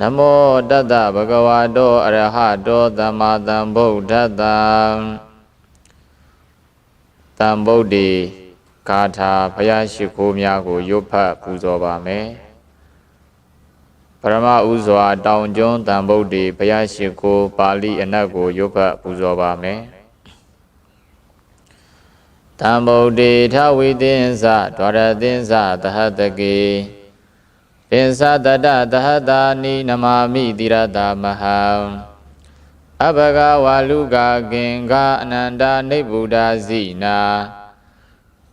နမောတတ္တဗဂဝတောအရဟတောသမ္မာသမ္ဗုဒ္ဓတ္တံတံဗုဒ္ဓေဂါထာဘုရားရှိခိုးများကိုရွတ်ဖတ်ပူဇော်ပါမယ်ပရမဥစွာတောင်ကျွန်းတံဗုဒ္ဓေဘုရားရှိခိုးပါဠိအနတ်ကိုရွတ်ဖတ်ပူဇော်ပါမယ်တံဗုဒ္ဓေထဝိသင်္စဒွါရသင်္စသဟတကေ ပင်စတတသဟတာနိနမာမိတိရတာမဟံအဘဂဝါလူကာကင်္ဂအနန္တာနိဗ္ဗုဒ္ဓဇိနာ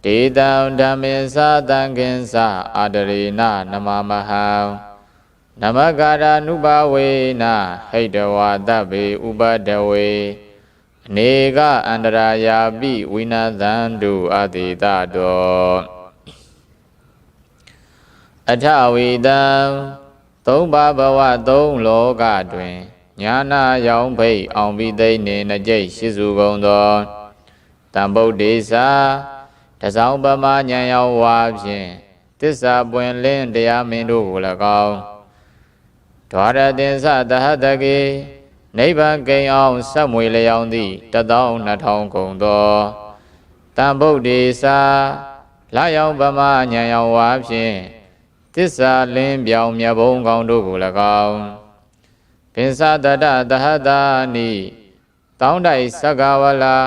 ဒေတံဓမ္မေသသံကင်္စအာဒရေနနမမဟံနမကာရာနုဘဝေနဟိတဝါတဗ္ဗေဥပဒဝေအနေကအန္တရာယာပိဝိနသံတုအတိတတော အထဝိတံသုံးပါးဘဝသုံးလောကတွင်ညာနာရောင်ဖိတ်အောင်ပြီးသိနေနှကြိတ်ရှိစုကုန်သောတံဗုဒ္ဓေသာတစောင်းပမဉဏ်ရောက်ဝါဖြင့်တစ္ဆာပွင့်လင်းတရားမင်းတို့ကို၎င်းဒွါရတင်္စတဟတကေနိဗ္ဗာန်ကိန်အောင်ဆက်မွေလျောင်းသည့်တသော2000ကုန်သောတံဗုဒ္ဓေသာလာယောင်ပမဉဏ်ရောက်ဝါဖြင့် တစ္ဆာလင်းပြောင်မြတ်ဘုံကောင်းတို့ကို၎င်းပင်စတတသဟတာနိတောင်းတိုက်သက္ကဝလာ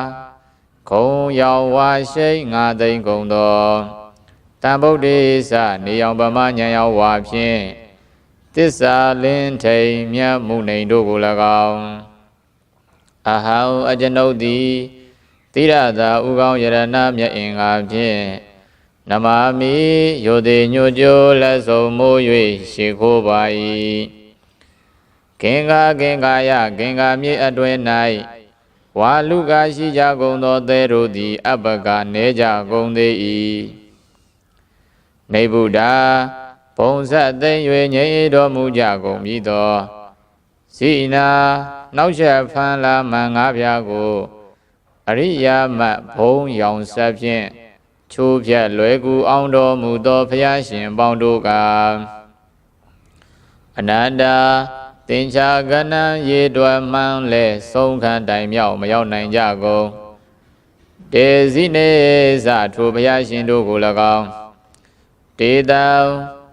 ခုံရောင်ဝါရှိန်ငါသိမ့်ကုန်သောတံဗုဒ္ဓေသနေအောင်ပမဉဏ်ရောက်ဝါဖြင့်တစ္ဆာလင်းထိန်မြတ်မှုနေတို့ကို၎င်းအဟံအကျွန်ုပ်သည်တိရသာဥကောင်းယရဏမြတ်အင်္ဂါဖြင့် နမာမိယောတိညိုကြိုလက်ဆုံးမိုး၍ရှ िख ိုးပါ၏ကင်္ဂါကင်္ဂါယကင်္ဂါမြေအတွဲ၌ဝါလူကရှိကြကုန်သောသဲတို့သည် အပ္ပကနေကြကုန်သေး၏နေဗုဒ္ဓဘုံဆက်သိမ့်၍ငြိမ်တော်မူကြကုန်ပြီသောစိနာနောက်ဆက်ဖန်လာမန်ငါးပြားကို အရိယာမတ်ဘုံရောင်ဆက်ဖြင့် ချိုးဖြတ်လွယ်ကူအောင်တော်မူသောဘုရားရှင်ပေါင်းတို့ကအနန္တာသင်္ချာကဏံရေတွယ်မှန်းလဲဆုံးခံတိုင်မြောက်မရောက်နိုင်ကြကုန်တေဇိနေသထိုဘုရားရှင်တို့ကို၎င်းတေတံ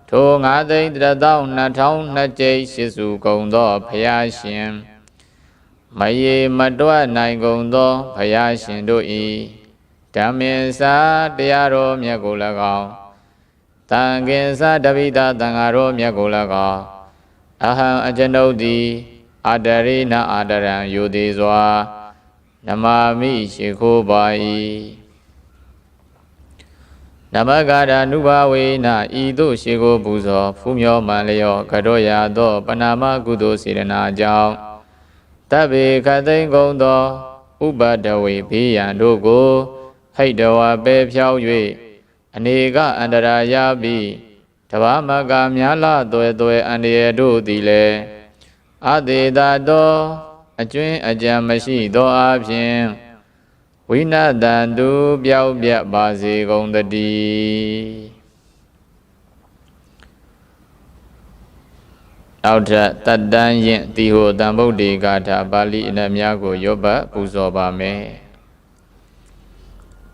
ထိုငါးသိန်းတသော2000နှစ်ကြိမ်ရှိစုကုန်သောဘုရားရှင်မယေမတွက်နိုင်ကုန်သောဘုရားရှင်တို့၏ ဓမ္မေသာတရားတော်မြတ်ကို၎င်းတန်ကင်္စတပိတာတန်ဃာတော်မြတ်ကို၎င်းအဟံအကျွန်ုပ်သည်အာတရိနအာတရံယူသည်စွာနမာမိရှိခိုးပါ၏နမဂရာနုဘဝေနဤသို့ရှိကိုပူဇော်ဖူးမြောမှန်လျောကတောရာသောပဏာမကုသိုလ်စေရနာကြောင့်တပ်ပေခသိမ့်ကုန်သော ဥပဒဝေဘေးရန်တို့ကို ဟိတ်တော်ပဲဖြောင်း၍အနေကအန္တရာရပြီးတဘာမကများလာသွဲသွဲအန္တရာယ်တို့သည်လည်းအသေးသာသောအကျွင်းအကြံမရှိသောအပြင်ဝိနတံသူပျောက်ပြတ်ပါစေကုန်တည်းနောက်ထပ်တတ္တန်ရင်တိဟိုတံဗုဒ္ဓေဂါထာပါဠိအနက်များကိုရောပတ်ပူဇော်ပါမယ်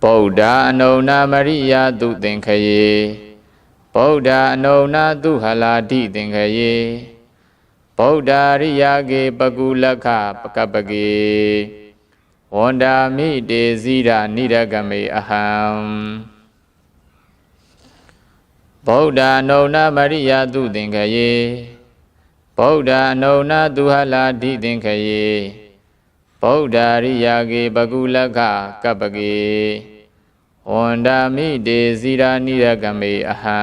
ဗုဒ္ဓအနုနာမရိယသူသင်္ခယေဗုဒ္ဓအနုနာသူဟလာတိသင်္ခယေဗုဒ္ဓရိယာကေပကုလက္ခပကပကေဝန္ဒာမိတေဇိရနိရကမေအဟံဗုဒ္ဓအနုနာမရိယသူသင်္ခယေဗုဒ္ဓအနုနာသူဟလာတိသင်္ခယေ ဗုဒ္ဓရိယာကေပကုလက္ခကပ္ပကေဝန္ဒာမိတေဇိရာနိရကမေအဟံ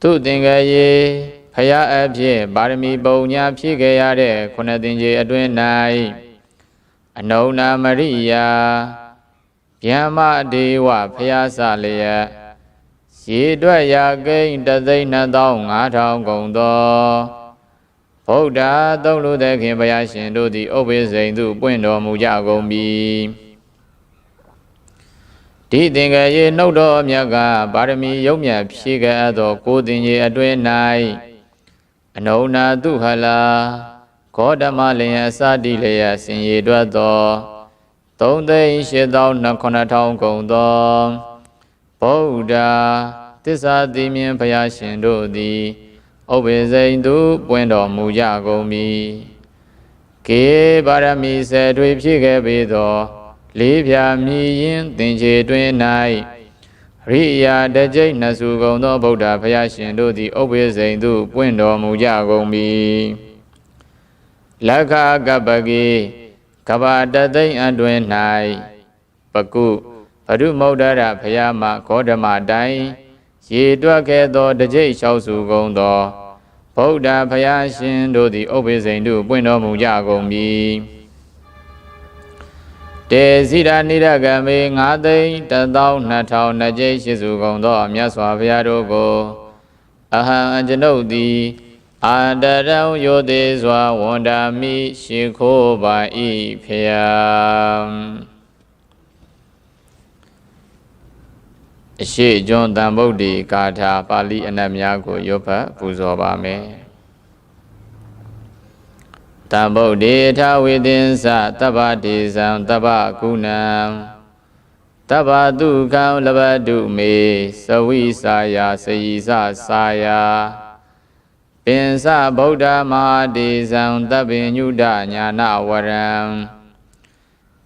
သူသင်္ကယေဖယားအဖြစ်ပါရမီပုံညာဖြည့်ခဲ့ရတဲ့ခုနှစ်သင်္ကြန်အတွင်း၌အနုနာမရိယာဗျမ္မာဒေဝဖယားစလျက်ရေတွက်ရာကိန်းတသိန်း2500ကုန်သော ဗုဒ္ဓသုံးလူသခင်ဘုရားရှင်တို့သည်ဥပ္ပေစိန်သို့ပွင့်တော်မူကြကုန်ပြီဒီသင်္ကရေနှုတ်တော်မြတ်ကပါရမီယုံမြတ်ဖြည့်ခဲ့သောကိုသင်ကြီးအတွင်း၌အနုနာတုဟလာဂေါတမလျင်အစတိလျက်ဆင်ရတွတ်သောသုံးသိန်းရှစ်သောနှစ်ခုနှစ်ထောင်ကုန်သောဗုဒ္ဓသစ္စာတိမြင်ဘုရားရှင်တို့သည် ဥပ္ပေစိန်သူပွင့်တော်မူကြကုန်မည်ကေပါရမီဆယ်တွေဖြစ်ခဲ့ပေသောလေးဖြာမြည်ရင်သင်္ချေတွင်၌ရိယာတကြိတ်နှစုကုန်သောဗုဒ္ဓဘုရားရှင်တို့သည်ဥပ္ပေစိန်သူပွင့်တော်မူကြကုန်မည်လက္ခကပ္ပကေကဘာတသိမ့်အတွင်၌ပကုဘဒုမௌဒရဘုရားမဂေါတမတိုင် ရေတွက်ခဲ့သောတကြိတ်လျှောက်စုကုန်သောဗုဒ္ဓဘုရားရှင်တို့သည်ဥပ္ပေစိန်တို့ပွင့်တော်မူကြကုန်မည်တေဇိရာနိရဂမေ9သိန်း12000နှစ်ကြိတ်ရှိစုကုန်သောမြတ်စွာဘုရားတို့ကိုအဟံအကျွန်ုပ်သည်အာတရံယောသေးစွာဝန္တာမိရှိခိုးပါ၏ဖျာ အရှိကျွန်းတန်ဗုဒ္ဓေကာထာပါဠိအနတ်များကိုရွတ်ဖတ်ပူဇော်ပါမယ်တံဗုဒ္ဓေထဝေသင်္စတပ္ပတေဇံတပ္ပကုဏံတပ္ပတုခံလဘတုမေသဝိစာယာစယိစစာယာပင်စဗုဒ္ဓမဟာတေဇံတပ္ပညုဒညာနာဝရံ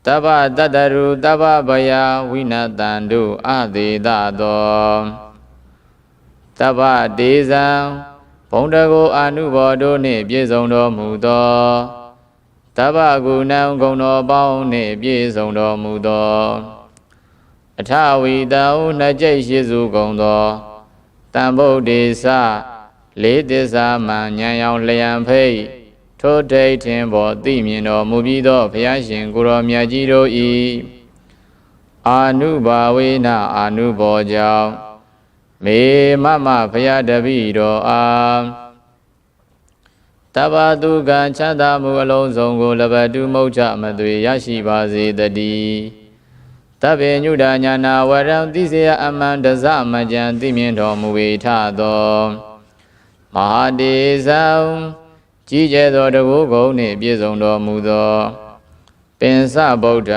တပ္ပတတရုတပ္ပဗယဝိနတံတုအသေးသသောတပ္ပတေဇံဘုံတကိုအာနုဘောတို့နှင့်ပြည့်စုံတော်မူသောတပ္ပကုဏံဂုဏ်တော်ပေါင်းနှင့်ပြည့်စုံတော်မူသောအထဝီတံနှစ်ကျိတ်ရှိစုကုန်သောတံဗုဒ္ဓေသလေးသစ္စာမှဉာဏ်ရောင်လျံဖိတ် ထိုဒိဋ္ဌင်ဘောသိမြင်တော်မူပြီးသောဘုရားရှင်ကိုရောမြတ်ကြီးတို့ဤအာနုဘာဝေနအာနုဘောကြောင့်မေမမဘုရားတပည့်တော်အားတဘာတုကံချမ်းသာမှုအလုံးစုံကိုလဘတုမုတ်ချမသွေရရှိပါစေတည်းတဗ္ဗညုဒညာနာဝရံသိစေယအမှန်တဇမကြံသိမြင်တော်မူဝေထသောမဟာတေဇံ ကြီးကျယ်သောတကူကုံနှင့်ပြည့်စုံတော်မူသောပင်စဗုဒ္ဓ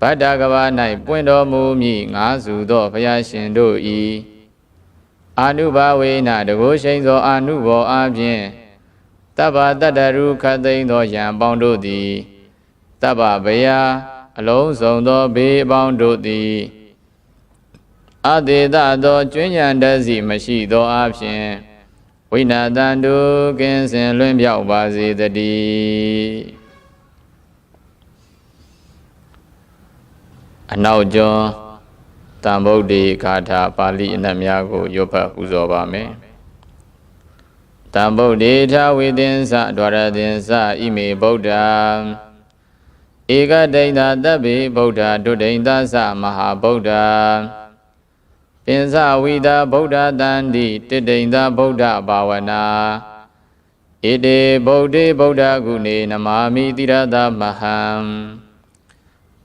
ဗတ္တကဘာ၌ပွင့်တော်မူမည်ငါးစုသောဘုရားရှင်တို့ဤအာနုဘဝေနတကူရှိန်သောအာနုဘောအပြင်တဗ္ဗတတ္တရုခတ်သိမ်းသောယံပေါင်းတို့သည်တဗ္ဗဗယာအလုံးစုံသောဘေးအပေါင်းတို့သည်အတေတသောကျွဉ္ဉံတစီမရှိသောအပြင်ဝိ နာတန္တုကင်းစင်လွင့်ပြောက်ပါစေတည်းအနောက်ကျော်တံဗုဒ္ဓေဂါထာပါဠိအနတ်များကိုရွတ်ဖတ်ပူဇော်ပါမယ်တံဗုဒ္ဓေထဝေသင်္စဒွါရသင်္စဣမေဗုဒ္ဓဧကဒိဋ္ဌတဗ္ဗေဗုဒ္ဓဒုဒိဋ္ဌသမဟာဗုဒ္ဓ ပင်စဝိတာဗုဒ္ဓတန္တိတတိန်သာဗုဒ္ဓဘာဝနာဣတိဗုဒ္ဓေဗုဒ္ဓဂုဏေနမာမိတိရသမဟံ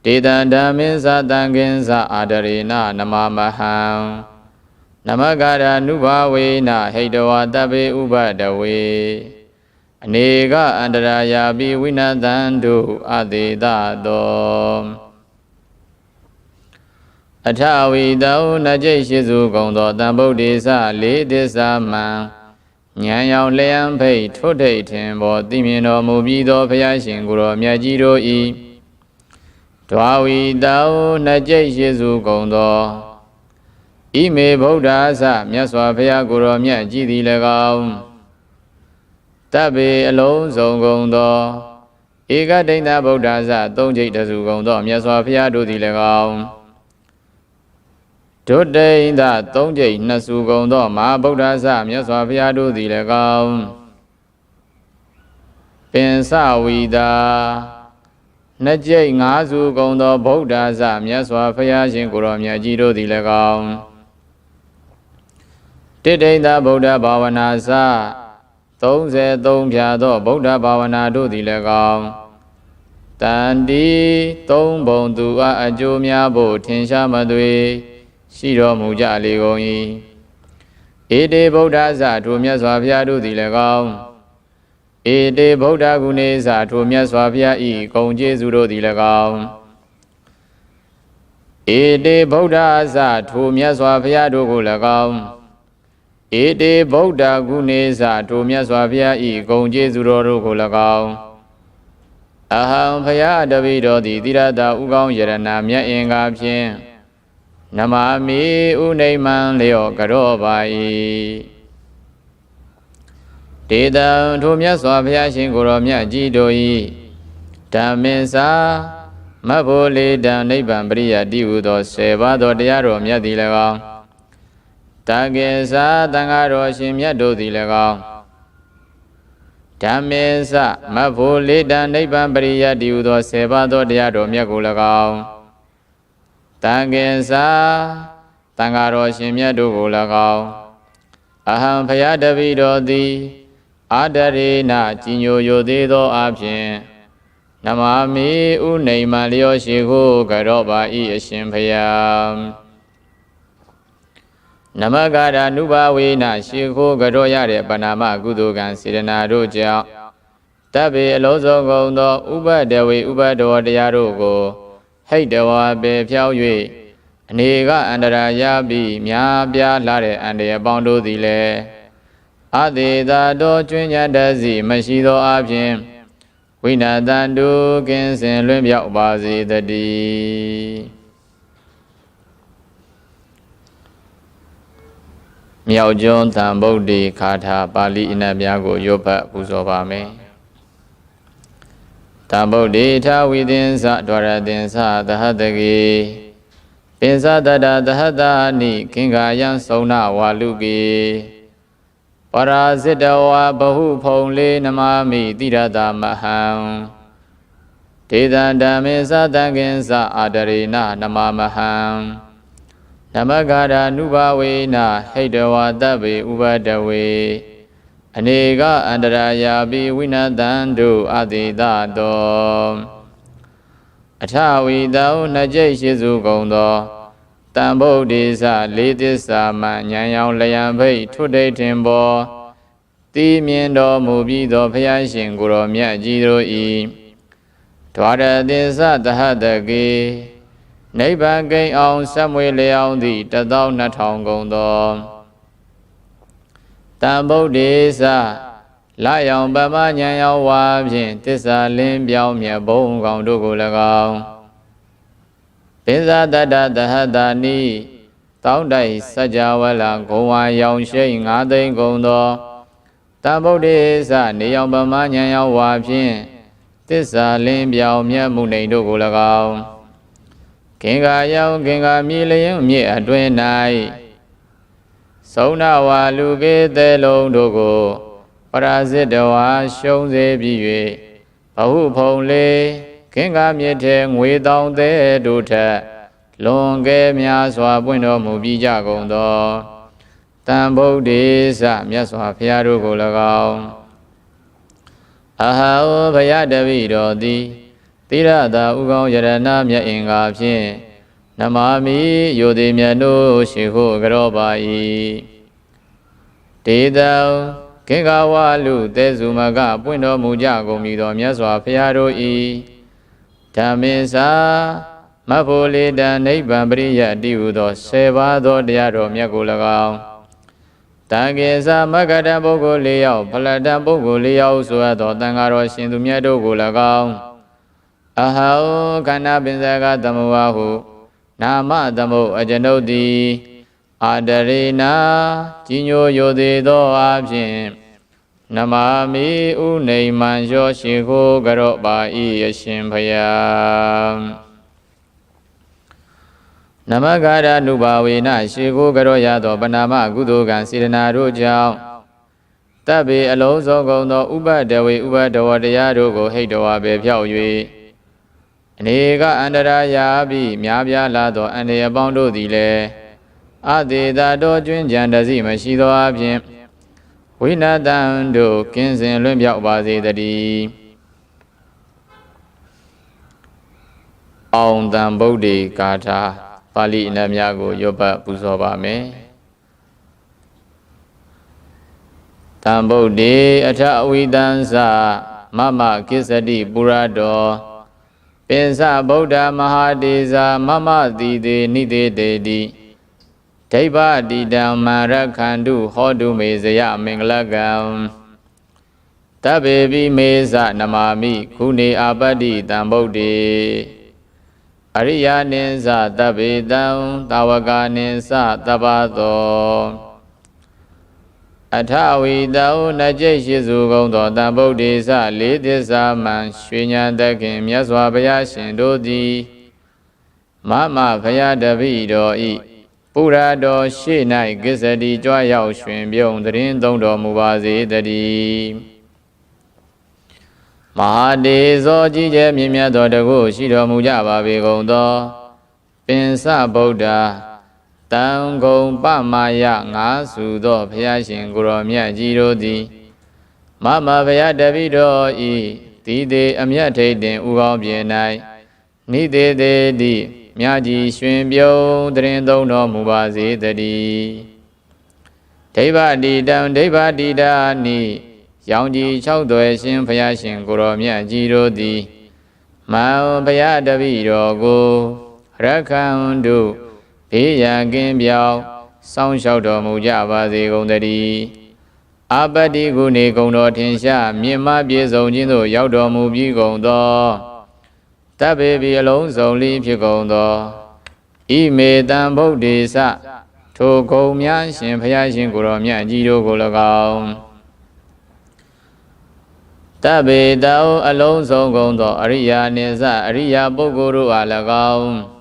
တေတံဓမ္မင်းသတံကင်္စအာဒရေနနမမဟံနမဂရာနုဘဝေနဟိတဝတဗ္ဗေဥပဒဝေအနေကအန္တရာယာပိဝိနသံတုအသေးသသော အထဝီတောနကြိတ်ရှိစုကုန်သောတံဗုဒ္ဓေစလေးသစ္စာမံဉာဏ်ရောင်လျံဖိတ်ထွတ်ထိတ်ထင်ဘောသိမြင်တော်မူပြီးသောဘုရားရှင်ကိုယ်တော်မြတ်ကြီးတို့ဤဒွာဝီတောနကြိတ်ရှိစုကုန်သောဣမေဗုဒ္ဓဆမြတ်စွာဘုရားကိုယ်တော်မြတ်ကြီးသည်၎င်းတပ်ပေအလုံးစုံကုန်သောဧကဒိဋ္ဌဗုဒ္ဓဆသုံးကြိတ်တစုကုန်သောမြတ်စွာဘုရားတို့သည်၎င်း ဒုတိယသသုံးကြိမ်နှစ်စုကုန်သောမဟာဗုဒ္ဓဆမြတ်စွာဘုရားတို့သည်လည်းကောင်းပင်စဝီတာနှစ်ကြိမ်ငါးစုကုန်သောဗုဒ္ဓဆမြတ်စွာဘုရားရှင်ကိုရောမြတ်ကြီးတို့သည်လည်းကောင်းတိဋ္ဌိသဗုဒ္ဓဘာဝနာစ33ဖြာသောဗုဒ္ဓဘာဝနာတို့သည်လည်းကောင်းတန်တီသုံးဘုံသူအားအကျိုးများဖို့ထင်ရှားမသွေ ရှိတော်မူကြလေကုန်၏ဧတေဗုဒ္ဓဇထိုမြတ်စွာဘုရားတို့သည်၎င်းဧတေဗုဒ္ဓဂုဏေဇထိုမြတ်စွာဘုရားဤဂုံကျေးဇူးတို့သည်၎င်းဧတေဗုဒ္ဓဇထိုမြတ်စွာဘုရားတို့ကို၎င်းဧတေဗုဒ္ဓဂုဏေဇထိုမြတ်စွာဘုရားဤဂုံကျေးဇူးတော်တို့ကို၎င်းအဟံဖယားတပိတော်သည်တိရတာဥကောင်းယရနာမြတ်အင်္ဂါဖြင့် နမမိဥနိမံလျော့ကြောပါ၏ဒေတံထိုမြတ်စွာဘုရားရှင်ကိုယ်တော်မြတ်ကြီးတို့၏ဓမ္မင်စာမတ်ဖို့လေတံနိဗ္ဗာန်ပရိယတိဟုသော၁၀ပါးသောတရားတော်မြတ်သည်၎င်းတကေသာတန်ဃာတော်ရှင်မြတ်တို့သည်၎င်းဓမ္မေသမတ်ဖို့လေတံနိဗ္ဗာန်ပရိယတိဟုသော၁၀ပါးသောတရားတော်မြတ်ကို၎င်း တန်ကေသာတန်ဃာတော်ရှင်မြတ်တို့ကို၎င်းအဟံဖယားတပိတော်သည်အာဒရေနကြီးညိုယိုသေးသောအဖြစ်နမမိဥနေမလျောရှိခုကရောပါဤအရှင်ဖယားနမဂရာနုဘဝေနရှိခိုးကရောရတဲ့ပဏာမကုသိုလ်ကံစေရနာတို့ကြောင့်တပ်ပေအလုံးစုံကုန်သောဥပဒဝေဥပဒောတရားတို့ကို ဟိတ်တဝါပေဖြောင်း၍အနေကအန္တရာရပြီးများပြားလာတဲ့အန္တရာယ်ပေါင်းတို့သည်လည်းအသေးသာတော်ကျွင်းညတစီမရှိသောအပြင်ဝိနာတန်တုကင်းစင်လွင်ပြောက်ပါစေတည်းမြောက်ကျွန်းသံဗုဒ္ဓေခါထာပါဠိအနတ်များကိုရွတ်ပတ်ပူဇော်ပါမယ် သံဗုဒ္ဓေထာဝိသင်္စဒွါရသင်္စသဟတကေပင်စတတသဟတာနိကင်္ဂာယံသုံနာဝါလူကေပရာဇိတဝါဘဟုဖုံလေးနမမိတိရတာမဟံဒေသံဓမ္မေသတံကင်္စအာတရေနနမမဟံနမဂရာနုဘဝေနဟိတဝါတဗေဥပဒဝေ အနေကအန္တရာယာပိဝိနတံတို့အတိတတောအထဝီတောနှစ်ကျိတ်ရှိစုကုန်သောတံဗုဒ္ဓိသလေးသစ္စာမဉာဏ်ရောင်လျံဖိတ်ထွတ်တိတ်ထင်ပေါ်တည်မြင်တော်မူပြီးသောဘုရားရှင်ကိုယ်တော်မြတ်ကြီးတို့ဤဒွါရသစ္စာတဟတကေနိဗ္ဗာန်ကိန်းအောင်ဆက်မွေလျောင်းသည့်တသော2000ကုန်သော တံဗုဒ္ဓိသလာယောင်ပမဉာဏ်ရောင်ဝါဖြင့်တစ္ဆာလင်းပြောင်းမြတ်ဘုံကောင်တို့ကို၎င်းပိဇာတတသဟတာနိတောင်းတိုက်စัจ java လာဂုံဝါရောင်ရှိန်၅သိန်းကုန်သောတဗုဒ္ဓေသနေယောင်ပမဉာဏ်ရောင်ဝါဖြင့်တစ္ဆာလင်းပြောင်းမြတ်မှုနေတို့ကို၎င်းကင်္ဂါယောင်ကင်္ဂါမြေလျင်မြေအတွင်၌ သုံးနာဝါလူကေသေးလုံးတို့ကိုပရာဇိတဝါရှုံးစေပြီး၍ဘဟုဖုံလေးကင်္ဂါမြစ်ထဲငွေတောင်သေးတို့ထက်လွန်ကဲများစွာပွင့်တော်မူပြီးကြကုန်သောတံဗုဒ္ဓေသမြတ်စွာဘုရားတို့ကို၎င်းအဟောဘုရားတပိတော်သည်တိရတာဥကောင်းယရဏမြတ်အင်္ဂါဖြင့် နမမိယိုတိမြတ်တို့ရှိခိုးကြောပါ၏ဒေတံကေကဝလူသေစုမကပွင့်တော်မူကြကုန်ပြီတော်မြတ်စွာဘုရားတို့၏ဓမ္မေသာမဖို့လေတံနိဗ္ဗာန်ပရိယတိဟုသော၁၀ပါးသောတရားတော်မြတ်ကို၎င်းတံကေသမဂ္ဂတပုဂ္ဂိုလ်၄ယောက်ဖလတံပုဂ္ဂိုလ်၄ယောက်ဆိုရသောတန်ဃာတော်ရှင်သူမြတ်တို့ကို၎င်းအဟောခန္ဓာပင်စကသမဝဟု နာမသမုတ်အကျွန်ုပ်သည်အာတရေနာကြီးညိုယိုသေးသောအဖြစ်နမမိဥနေမံရောရှိခိုးကြောပါဤအရှင်ဖယားနမဂရနုဘာဝေနရှိခိုးကြောရသောပနာမကုသိုလ်ကံစေတနာတို့ကြောင့်တပ်ပေအလုံးစုံကုန်သောဥပဒဝေဥပဒဝတရားတို့ကိုဟိတ်တော်ပဲဖြောက်၍ အနေကအန္တရာယာပြီးများပြားလာသောအန္တရာယ်ပေါင်းတို့သည်လည်းအသေးသာတော်ကျွင်းကြံတစီမရှိသောအပြင်ဝိနာတံတို့ကင်းစင်လွင့်ပြောက်ပါစေတည်းအောင်တံဗုဒ္ဓေဂါထာပါဠိအနတ်များကိုရွတ်ပတ်ပူဇော်ပါမယ်တံဗုဒ္ဓေအထအဝိတံစမမကိစ္စတိပုရတော ပင်စဗုဒ္ဓမဟာဒေဇာမမတိတေနိတေတေတိဒိဗ္ဗတိတံမာရခန္တုဟောတုမေဇယမင်္ဂလကံတဗ္ဗေပိမေဇနမာမိခုနေအာပတ္တိတံဗုဒ္ဓေအရိယာနိသတဗ္ဗေတံတာဝကနိသတပ္ပသော အထဝီတောနကြိတ်ရှိစုကုန်သောတံဗုဒ္ဓေသလေးသစ္စာမှန်ရွှေညာတခင်မြတ်စွာဘုရားရှင်တို့သည်မမဘုရားတပိတော်ဤပုရတော်ရှေ့၌ကိစ္စတိကြွရောက်ရွှင်ပြုံတရင်သုံးတော်မူပါစေတည်းမဟာဒေဇောကြီးကျယ်မြင့်မြတ်သောတကုရှိတော်မူကြပါပေကုန်သောပင်စဗုဒ္ဓ တံဂုံပမာယငါစုသောဘုရားရှင်ကိုရောမြတ်ကြီးတို့သည်မမဘုရားတပိတော်ဤတိတေအမြတ်ထိတ်တင်ဥကောင်းပြင်၌နိတေတေတိမြတ်ကြီးရွှင်ပြုံးတရင်သုံးတော်မူပါစေတည်းဒိဗ္ဗတိတံဒိဗ္ဗတိတာနိရောင်ကြီး၆သွယ်ရှင်ဘုရားရှင်ကိုရောမြတ်ကြီးတို့သည်မံဘုရားတပိတော်ကိုရခန္တု ဘေးရန်ကင်းပြောင်းစောင့်ရှောက်တော်မူကြပါစေကုန်သတည်းအပတိကုနေကုံတော်ထင်ရှားမြင့်မပြေဆုံးခြင်းသို့ရောက်တော်မူပြီးကုန်သောတဗ္ဗေပိအလုံးစုံလီဖြစ်ကုန်သောဣမေတံဗုဒ္ဓေသထိုကုံများရှင်ဘုရားရှင်ကိုယ်တော်မြတ်ကြီးတို့ကို၎င်းတဗ္ဗေတောအလုံးစုံကုန်သောအရိယာနိစ္စအရိယာပုဂ္ဂိုလ်တို့အား၎င်း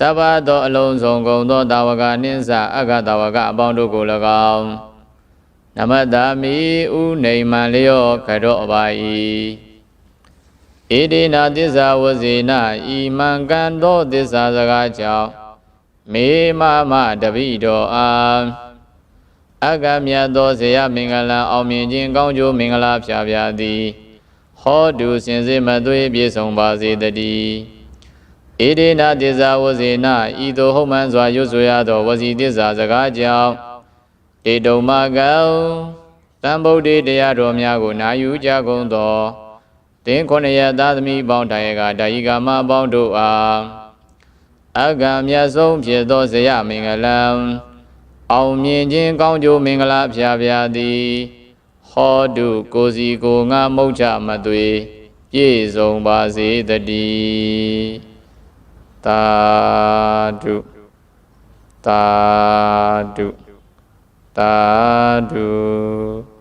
တပ္ပသောအလုံးစုံကုန်သောတာဝကနိစ္စအဂတဝကအပေါင်းတို့ကို၎င်းနမတမိဥနေမှန်လျောခရောအပါ၏ဣတိနာသစ္စာဝဇေနဤမံကံသောသစ္စာစကားကြောင့်မေမမတပိတော်အားအကမြတ်သောဇေယမင်္ဂလာအောင်မြင်ခြင်းကောင်းကျိုးမင်္ဂလာဖြာဖြာသည်ဟောတုစင်စစ်မသွေးပြည့်စုံပါစေတည်း ဣတိနာသစ္စာဝဇေနဤသို့ဟုတ်မှန်စွာရွတ်ဆိုရသောဝစီသစ္စာစကားကြောင့်တေတုံမကံတံဗုဒ္ဓတရားတော်များကိုနာယူကြကုန်သောတင်းခုနှစ်ရသားသမီးပေါင်းတိုင်ကဒါယိကမအပေါင်းတို့အားအကံမြတ်ဆုံးဖြစ်သောဇယမင်္ဂလံအောင်မြင်ခြင်းကောင်းကျိုးမင်္ဂလာဖျားဖျားသည်ဟောတုကိုစီကိုငါမုတ်ချမသွေ ပြည့်စုံပါစေတည်း သာဓုသာဓုသာဓု